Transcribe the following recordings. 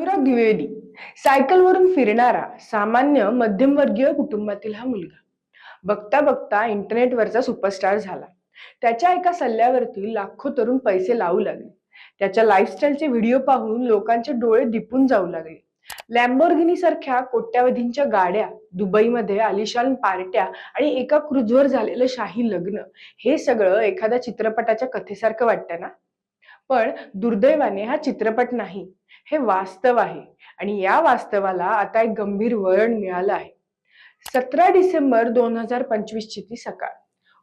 अनुराग द्विवेदी. सायकलवरून फिरणारा सामान्य मध्यमवर्गीय कुटुंबातील हा मुलगा. बघता बघता इंटरनेटवरचा सुपरस्टार झाला. त्याच्या एका सल्ल्यावरती लाखो तरुण पैसे लावू लागले. त्याच्या लाईफस्टाईलचे व्हिडिओ पाहून लोकांचे डोळे दिपून जाऊ लागले. लॅम्बोर्गिनी सारख्या कोट्यावधींच्या गाड्या दुबईमध्ये आलिशान पार्ट्या आणि एका क्रुजवर झालेलं शाही लग्न हे सगळं एखाद्या चित्रपटाच्या कथेसारखं वाटतं ना? पण दुर्दैवाने हा चित्रपट नाही. हे वास्तव आहे. आणि या वास्तवाला आता एक गंभीर वळण मिळालं आहे. सतरा डिसेंबर दोन हजार पंचवीस ची ती सकाळ.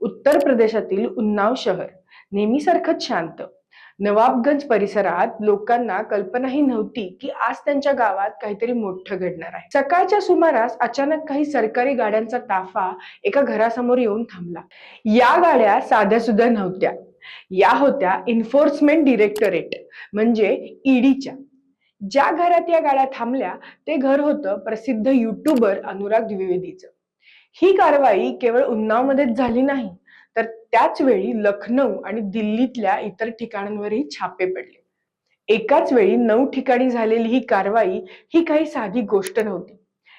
उत्तर प्रदेशातील उन्नाव शहर. नेहमीसारखंच शांत. नवाबगंज परिसरात लोकांना कल्पनाही नव्हती की आज त्यांच्या गावात काहीतरी मोठं घडणार आहे. सकाळच्या सुमारास अचानक काही सरकारी गाड्यांचा ताफा एका घरासमोर येऊन थांबला. या गाड्या साध्या सुद्धा नव्हत्या. या होत्या इन्फोर्समेंट डिरेक्टरेट म्हणजे ईडीच्या ज्या घरात या गाड्या थांबल्या ते घर होतं प्रसिद्ध युट्यूबर अनुराग द्विवेदीचं. ही कारवाई केवळ उन्नावमध्येच झाली नाही तर त्याच वेळी लखनौ आणि दिल्लीतल्या इतर ठिकाणांवरही छापे पडले. एकाच वेळी नऊ ठिकाणी झालेली ही कारवाई ही काही साधी गोष्ट नव्हती.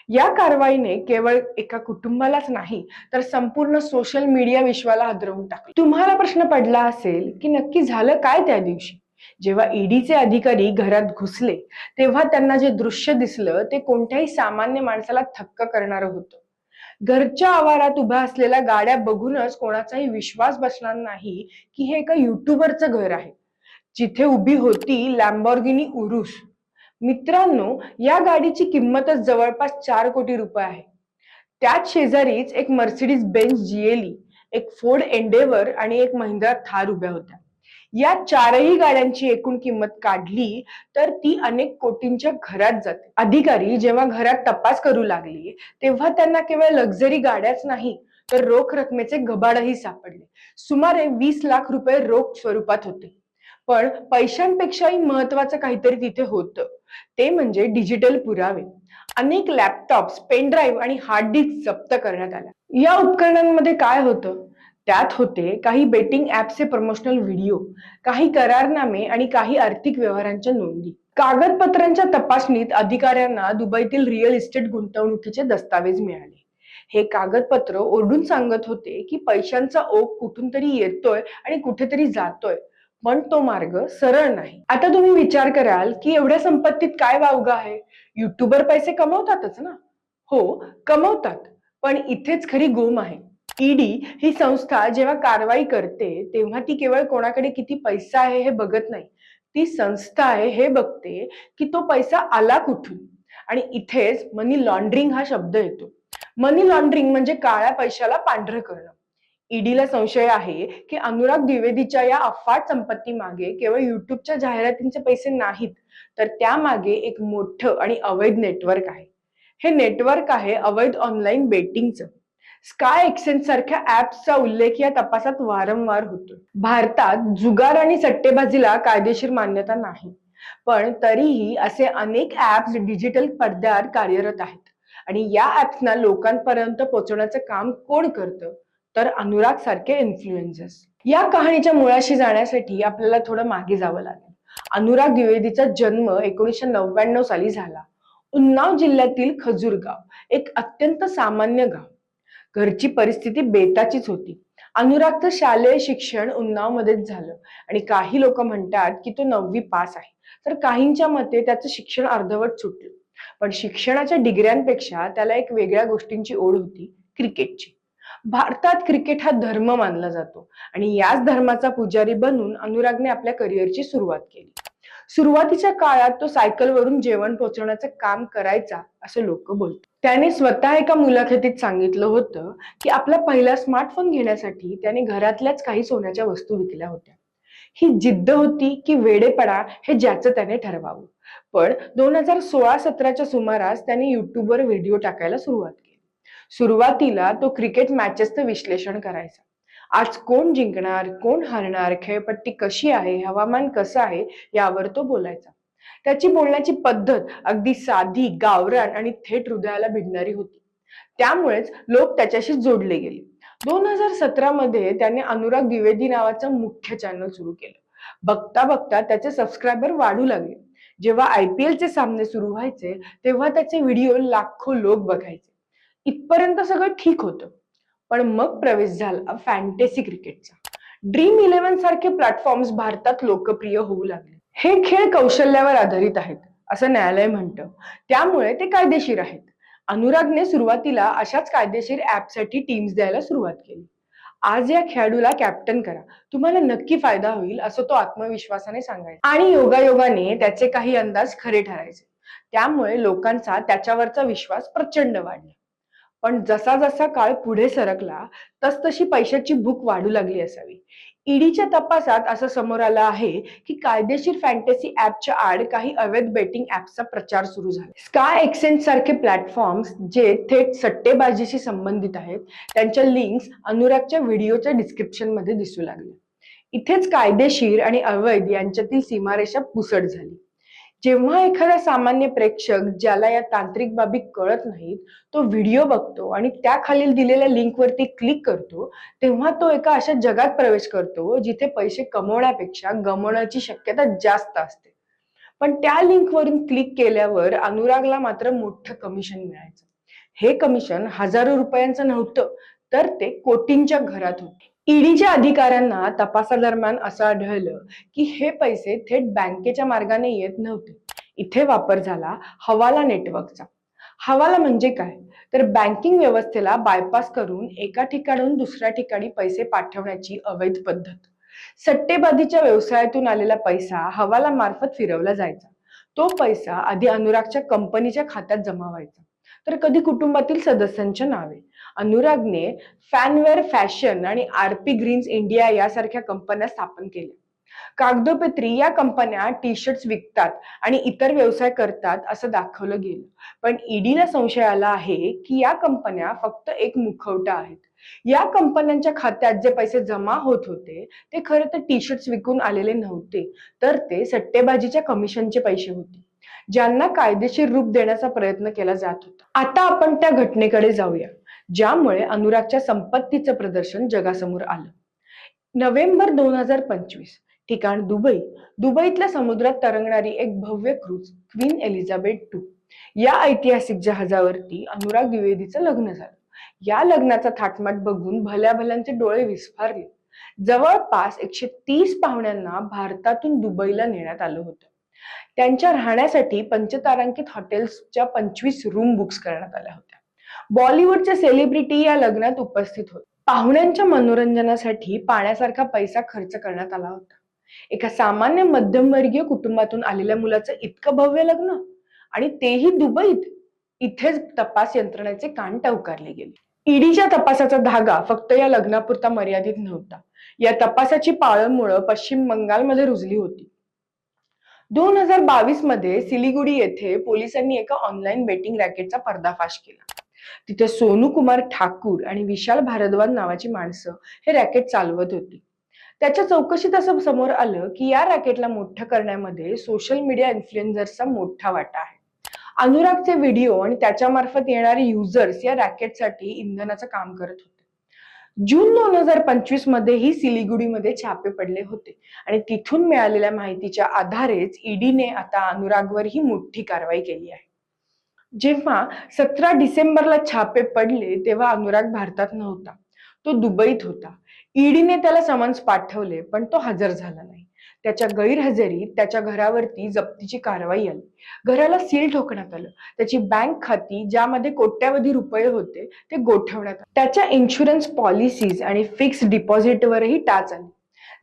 या कारवाईने केवळ एका कुटुंबालाच नाही तर संपूर्ण सोशल मीडिया विश्वाला हादरवून टाकलं. तुम्हाला प्रश्न पडला असेल की नक्की झालं काय त्या दिवशी? जेव्हा ईडीचे अधिकारी घरात घुसले तेव्हा त्यांना जे दृश्य दिसलं ते कोणत्याही सामान्य माणसाला थक्क करणारं होतं. घरच्या आवारात उभ्या असलेल्या गाड्या बघूनच कोणाचाही विश्वास बसणार नाही की हे एका युट्यूबरचं घर आहे. जिथे उभी होती लॅम्बॉर्गिनी उरुस मित्रांनो या गाडीची किंमतच जवळपास चार कोटी रुपये आहे. त्याच शेजारीच एक मर्सिडीज बेंच जीएली एक फोर्ड एंडेवर आणि एक महिंद्रा थार उभ्या होत्या. या चारही गाड्यांची एकूण किंमत काढली तर ती अनेक कोटींच्या घरात जाते. अधिकारी जेव्हा घरात तपास करू लागले तेव्हा त्यांना केवळ लक्झरी गाड्याच नाही तर रोख रकमेचे गबाडही सापडले. सुमारे वीस लाख रुपये रोख स्वरूपात होते. पण पैशांपेक्षाही महत्वाचं काहीतरी तिथे होतं. ते म्हणजे डिजिटल पुरावे. अनेक लॅपटॉप्स पेनड्राईव्ह आणि हार्ड डिस्क जप्त करण्यात आल्या. या उपकरणांमध्ये काय होतं? त्यात होते काही बेटिंग ऍपचे प्रमोशनल व्हिडिओ काही करारनामे आणि काही आर्थिक व्यवहारांच्या नोंदी. कागदपत्रांच्या तपासणीत अधिकाऱ्यांना दुबईतील रिअल इस्टेट गुंतवणुकीचे दस्तावेज मिळाले. हे कागदपत्र ओरडून सांगत होते की पैशांचा ओघ कुठून तरी येतोय आणि कुठेतरी जातोय पण तो मार्ग सरळ नाही. आता तुम्ही विचार कराल की एवढ्या संपत्तीत काय वावग आहे? युट्यूबर पैसे कमवतातच ना? हो कमवतात पण इथेच खरी गोम आहे. ईडी ही संस्था जेव्हा कारवाई करते तेव्हा ती केवळ कोणाकडे किती पैसा आहे हे बघत नाही. ती संस्था आहे हे बघते की तो पैसा आला कुठून? आणि इथेच मनी लॉन्ड्रिंग हा शब्द येतो. मनी लॉन्ड्रिंग म्हणजे काळ्या पैशाला पांढरं करणं. ईडीला संशय आहे की अनुराग द्विवेदीच्या या अफाट संपत्ती मागे केवळ युट्यूबच्या जाहिरातींचे पैसे नाहीत तर त्यामागे एक मोठं आणि अवैध नेटवर्क आहे. हे नेटवर्क आहे अवैध ऑनलाईन बेटिंगचं स्काय एक्सचेंज सारख्या ऍप्सचा उल्लेख या तपासात वारंवार होतो भारतात जुगार आणि सट्टेबाजीला कायदेशीर मान्यता नाही. पण तरीही असे अनेक ऍप्स डिजिटल पडद्यावर कार्यरत आहेत. आणि या ऍप्सना लोकांपर्यंत पोहोचवण्याचं काम कोण करतं? तर अनुराग सारखे इन्फ्लुएन्सर्स या कहाणीच्या मुळाशी जाण्यासाठी आपल्याला थोडं मागे जावं लागेल. अनुराग द्विवेदीचा जन्म एकोणीसशे नव्याण्णव साली झाला. उन्नाव जिल्ह्यातील खजूरगाव एक अत्यंत सामान्य गाव. घरची परिस्थिती बेताचीच होती. अनुरागचं शालेय शिक्षण उन्नावमध्येच झालं. आणि काही लोक म्हणतात की तो नववी पास आहे. तर काहींच्या मते त्याचं शिक्षण अर्धवट सुटलं. पण शिक्षणाच्या डिग्र्यांपेक्षा त्याला एक वेगळ्या गोष्टींची ओढ होती क्रिकेटची. भारतात क्रिकेट हा धर्म मानला जातो. आणि याच धर्माचा पुजारी बनून अनुरागने आपल्या करिअरची सुरुवात केली. सुरुवातीच्या काळात तो सायकलवरून जेवण पोहोचवण्याचं काम करायचा असं लोक बोलतात. त्याने स्वतः एका मुलाखतीत सांगितलं होतं की आपला पहिला स्मार्टफोन घेण्यासाठी त्याने घरातल्याच काही सोन्याच्या वस्तू विकल्या होत्या. ही जिद्द होती की वेडेपणा हे ज्याचं त्याने ठरवावं. पण दोन हजार सोळा सतराच्या सुमारास त्याने युट्यूबवर व्हिडिओ टाकायला सुरुवात केली. सुरुवातीला तो क्रिकेट मॅचेसचं विश्लेषण करायचा. आज कोण जिंकणार कोण हरणार खेळपट्टी कशी आहे हवामान कसं आहे यावर तो बोलायचा. त्याची बोलण्याची पद्धत अगदी साधी गावरान आणि थेट हृदयाला भिडणारी होती. त्यामुळेच लोक त्याच्याशी जोडले गेले. दोन हजार सतरा मध्ये त्याने अनुराग द्विवेदी नावाचं मुख्य चॅनल सुरू केलं. बघता बघता त्याचे सबस्क्रायबर वाढू लागले. जेव्हा आय पी एलचे सामने सुरू व्हायचे तेव्हा त्याचे व्हिडिओ लाखो लोक बघायचे. इथपर्यंत सगळं ठीक होतं. पण मग प्रवेश झाला फॅन्टेसी क्रिकेटचा ड्रीम इलेव्हन सारखे प्लॅटफॉर्म्स भारतात लोकप्रिय होऊ लागले. हे खेळ कौशल्यावर आधारित आहेत असं न्यायालय म्हणतं. त्यामुळे ते कायदेशीर आहेत. अनुरागने सुरुवातीला अशाच कायदेशीर ऍपसाठी टीम्स द्यायला सुरुवात केली. आज या खेळाडूला कॅप्टन करा. तुम्हाला नक्की फायदा होईल असं तो आत्मविश्वासाने सांगायचा. आणि योगायोगाने त्याचे काही अंदाज खरे ठरायचे. त्यामुळे लोकांचा त्याच्यावरचा विश्वास प्रचंड वाढला. पण जसा जसा काळ पुढे सरकला तसतशी पैशाची भूक वाढू लागली असावी. ईडीच्या तपासात असं समोर आलं आहे की कायदेशीर फॅन्टसी ऍपच्या आड काही अवैध बेटिंग ऍपचा प्रचार सुरू झाला. स्काय एक्सचेंज सारखे प्लॅटफॉर्म्स जे थेट सट्टेबाजीशी संबंधित आहेत त्यांच्या लिंक्स अनुरागच्या व्हिडिओच्या डिस्क्रिप्शनमध्ये दिसू लागल्या इथेच कायदेशीर आणि अवैध यांच्यातील सीमारेषा पुसट झाली. जेव्हा एखादा सामान्य प्रेक्षक ज्याला या तांत्रिक बाबी कळत नाहीत तो व्हिडिओ बघतो आणि त्याखालील दिलेल्या लिंकवरती क्लिक करतो तेव्हा तो एका अशा जगात प्रवेश करतो जिथे पैसे कमवण्यापेक्षा गमवण्याची शक्यता जास्त असते. पण त्या लिंकवरून क्लिक केल्यावर अनुरागला मात्र मोठं कमिशन मिळायचं. हे कमिशन हजारो रुपयांचं नव्हतं तर ते कोटींच्या घरात होते. ईडीच्या अधिकाऱ्यांना तपासादरम्यान असं आढळलं की हे पैसे थेट बँकेच्या मार्गाने येत नव्हते. इथे वापर झाला हवाला नेटवर्कचा. हवाला म्हणजे काय? तर बँकिंग व्यवस्थेला बायपास करून एका ठिकाणून दुसऱ्या ठिकाणी पैसे पाठवण्याची अवैध पद्धत. सट्टेबाजीच्या व्यवसायातून आलेला पैसा हवाला मार्फत फिरवला जायचा. तो पैसा आधी अनुरागच्या कंपनीच्या खात्यात जमा व्हायचा. तर कधी कुटुंबातील सदस्यांच्या नावे अनुरागने फॅनवेअर फॅशन आणि आरपी ग्रीन्स इंडिया यासारख्या कंपन्या स्थापन केल्या. कागदोपत्री या कंपन्या टी शर्ट्स विकतात आणि इतर व्यवसाय करतात असं दाखवलं गेलं. पण ईडीला संशय आला आहे की या कंपन्या फक्त एक मुखवटा आहेत. या कंपन्यांच्या खात्यात जे पैसे जमा होत होते ते खरं तर टी शर्ट्स विकून आलेले नव्हते तर ते सट्टेबाजीच्या कमिशनचे पैसे होते ज्यांना कायदेशीर रूप देण्याचा प्रयत्न केला जात होता. आता आपण त्या घटनेकडे जाऊया. ज्यामुळे अनुरागच्या संपत्तीचं प्रदर्शन जगासमोर आलं. नोव्हेंबर दोन हजार पंचवीस ठिकाण दुबई. दुबईतल्या समुद्रात तरंगणारी एक भव्य क्रूज क्वीन एलिझाबेथ टू. या ऐतिहासिक जहाजावरती अनुराग द्विवेदीचं लग्न झालं. या लग्नाचा थाटमाट बघून भल्या भल्यांचे डोळे विस्फारले. जवळपास एकशे तीस पाहुण्यांना भारतातून दुबईला नेण्यात आलं होतं. त्यांच्या राहण्यासाठी पंचतारांकित हॉटेल्सच्या पंचवीस रूम बुक्स करण्यात आल्या होत्या. बॉलिवूडच्या सेलिब्रिटी या लग्नात उपस्थित होते. पाहुण्यांच्या मनोरंजनासाठी पाण्यासारखा पैसा खर्च करण्यात आला होता. एका सामान्य मध्यमवर्गीय कुटुंबातून आलेल्या मुलाचं इतकं भव्य लग्न आणि तेही दुबईत इथेच तपास यंत्रणेचे कान टवकारले गेले. ईडीच्या तपासाचा धागा फक्त या लग्नापुरता मर्यादित नव्हता. या तपासाची पाळंमुळं पश्चिम बंगालमध्ये रुजली होती. दोन हजार बावीसमध्ये सिलिगुडी येथे पोलिसांनी एका ऑनलाईन बेटिंग रॅकेटचा पर्दाफाश केला. तिथे सोनू कुमार ठाकूर आणि विशाल भारद्वाज नावाची माणसं हे रॅकेट चालवत होती. त्याच्या चौकशीत असं समोर आलं की या रॅकेटला मोठं करण्यामध्ये सोशल मीडिया इन्फ्लुएन्झर्सचा मोठा वाटा आहे. अनुरागचे व्हिडिओ आणि त्याच्या मार्फत येणारे युजर्स या रॅकेटसाठी इंधनाचं काम करत होते. जून दोन हजार पंचवीसमध्ये ही सिलिगुडीमध्ये छापे पडले होते आणि तिथून मिळालेल्या माहितीच्या आधारेच ईडीने आता अनुरागवर ही मोठी कारवाई केली आहे. जेव्हा सतरा डिसेंबरला छापे पडले तेव्हा अनुराग भारतात नव्हता. तो दुबईत होता. ईडीने त्याला समन्स पाठवले पण तो हजर झाला नाही. त्याच्या गैरहजेरीत त्याच्या घरावरती जप्तीची कारवाई आली. घराला सील ठोकण्यात आलं. त्याची बँक खाती ज्यामध्ये कोट्यावधी रुपये होते ते गोठवण्यात आले. त्याच्या इन्शुरन्स पॉलिसीज आणि फिक्स डिपॉझिटवरही टाच आली.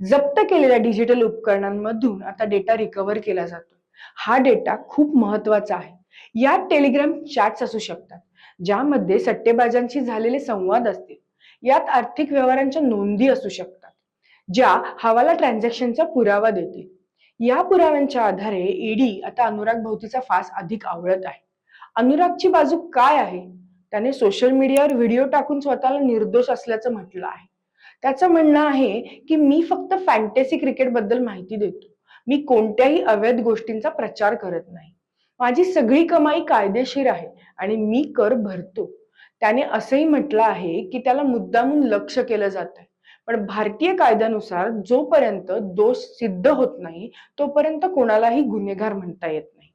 जप्त केलेल्या डिजिटल उपकरणांमधून आता डेटा रिकव्हर केला जातो हा डेटा खूप महत्त्वाचा आहे. यात टेलिग्राम चॅट्स असू शकतात ज्यामध्ये सट्टेबाजांशी झालेले संवाद असतील. यात आर्थिक व्यवहारांच्या नोंदी असू शकतात ज्या हवाला ट्रान्झॅक्शनचा पुरावा देतील. या पुराव्यांच्या आधारे ईडी आता अनुराग भोवतीचा फास अधिक आवळत आहे. अनुरागची बाजू काय आहे? त्याने सोशल मीडियावर व्हिडिओ टाकून स्वतःला निर्दोष असल्याचं म्हटलं आहे. त्याचं म्हणणं आहे की मी फक्त फॅन्टेसी क्रिकेटबद्दल माहिती देतो. मी कोणत्याही अवैध गोष्टींचा प्रचार करत नाही. माझी सगळी कमाई कायदेशीर आहे आणि मी कर भरतो. त्याने असंही म्हटलं आहे की त्याला मुद्दामून लक्ष केलं जात आहे पण भारतीय कायद्यानुसार जोपर्यंत दोष सिद्ध होत नाही तोपर्यंत कोणालाही गुन्हेगार म्हणता येत नाही.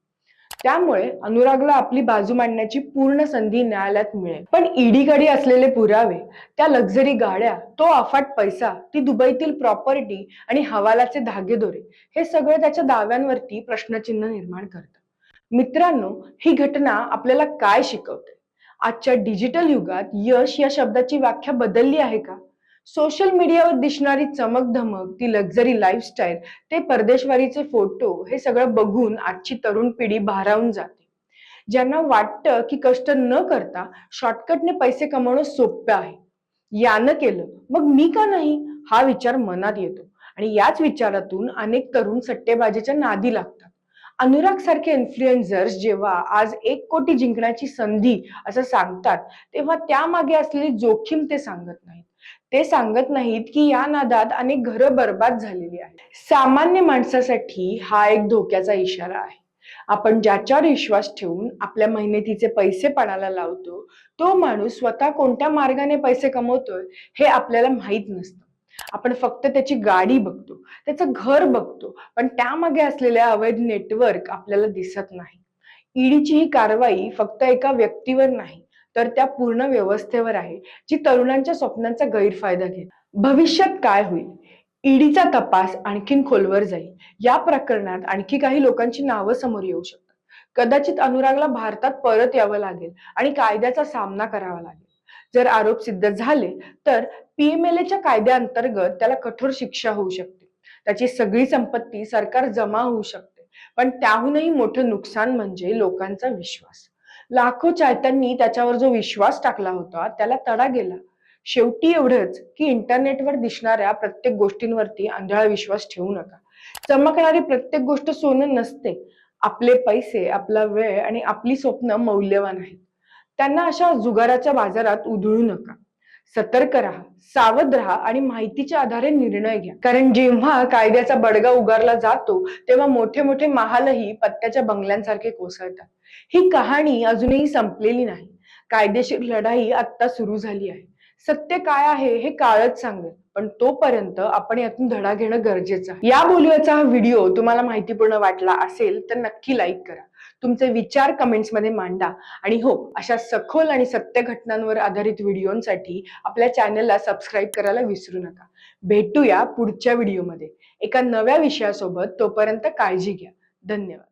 त्यामुळे अनुरागला आपली बाजू मांडण्याची पूर्ण संधी न्यायालयात मिळेल. पण ईडीकडे असलेले पुरावे त्या लक्झरी गाड्या तो अफाट पैसा ती दुबईतील प्रॉपर्टी आणि हवालाचे धागेदोरे हे सगळं त्याच्या दाव्यांवरती प्रश्नचिन्ह निर्माण करतात. मित्रांनो ही घटना आपल्याला काय शिकवते? आजच्या डिजिटल युगात यश या शब्दाची व्याख्या बदलली आहे का? सोशल मीडियावर दिसणारी चमक धमक ती लक्झरी लाईफस्टाईल ते परदेशवारीचे फोटो हे सगळं बघून आजची तरुण पिढी भारावून जाते. ज्यांना वाटतं की कष्ट न करता शॉर्टकटने पैसे कमवणं सोपं आहे. यानं केलं मग मी का नाही? हा विचार मनात येतो. आणि याच विचारातून अनेक तरुण सट्टेबाजीच्या नादी लागतात. अनुराग सारखे इन्फ्लुएन्झर्स जेव्हा आज एक कोटी जिंकण्याची संधी असं सांगतात तेव्हा त्यामागे असलेली जोखीम ते सांगत नाहीत. ते सांगत नाहीत की या नादात अनेक घरं बर्बाद झालेली आहेत. सामान्य माणसासाठी हा एक धोक्याचा इशारा आहे. आपण ज्याच्यावर विश्वास ठेवून आपल्या मेहनतीचे पैसे पणाला लावतो तो माणूस स्वतः कोणत्या मार्गाने पैसे कमवतोय हे आपल्याला माहीत नसतं. आपण फक्त त्याची गाडी बघतो त्याचं घर बघतो पण त्यामागे असलेले अवैध नेटवर्क आपल्याला दिसत नाही. ईडीची ही कारवाई फक्त एका व्यक्तीवर नाही तर त्या पूर्ण व्यवस्थेवर आहे जी तरुणांच्या स्वप्नांचा गैरफायदा घेत. भविष्यात काय होईल? ईडीचा तपास आणखीन खोलवर जाईल. या प्रकरणात आणखी काही लोकांची नावं समोर येऊ शकतात. कदाचित अनुरागला भारतात परत यावं लागेल आणि कायद्याचा सामना करावा लागेल. जर आरोप सिद्ध झाले तर पीएमएलएच्या कायद्याअंतर्गत त्याला कठोर शिक्षा होऊ शकते. त्याची सगळी संपत्ती सरकार जमा होऊ शकते. पण त्याहूनही मोठं नुकसान म्हणजे लोकांचा विश्वास. लाखो चाहत्यांनी त्याच्यावर जो विश्वास टाकला होता त्याला तडा गेला. शेवटी एवढंच की इंटरनेटवर दिसणाऱ्या प्रत्येक गोष्टींवरती आंधळा विश्वास ठेवू नका. चमकणारी प्रत्येक गोष्ट सोनं नसते. आपले पैसे आपला वेळ आणि आपली स्वप्न मौल्यवान आहेत. त्यांना अशा जुगाराच्या बाजारात उधळू नका. सतर्क राहा सावध राहा आणि माहितीच्या आधारे निर्णय घ्या. कारण जेव्हा कायद्याचा बडगा उगारला जातो तेव्हा मोठे मोठे महालही पत्त्याच्या बंगल्यांसारखे कोसळतात. ही कहाणी अजूनही संपलेली नाही. कायदेशीर लढाई आता सुरू झाली आहे. सत्य काय आहे हे काळच सांगेल पण तोपर्यंत आपण यातून धडा घेणं गरजेचं आहे. या बोलूयाचा हा व्हिडिओ तुम्हाला माहितीपूर्ण वाटला असेल तर नक्की लाईक करा. तुमचे विचार कमेंट्समध्ये मांडा. आणि हो अशा सखोल आणि सत्य घटनांवर आधारित व्हिडिओंसाठी आपल्या चॅनलला सबस्क्राईब करायला विसरू नका. भेटूया पुढच्या व्हिडिओमध्ये एका नव्या विषयासोबत तोपर्यंत काळजी घ्या. धन्यवाद.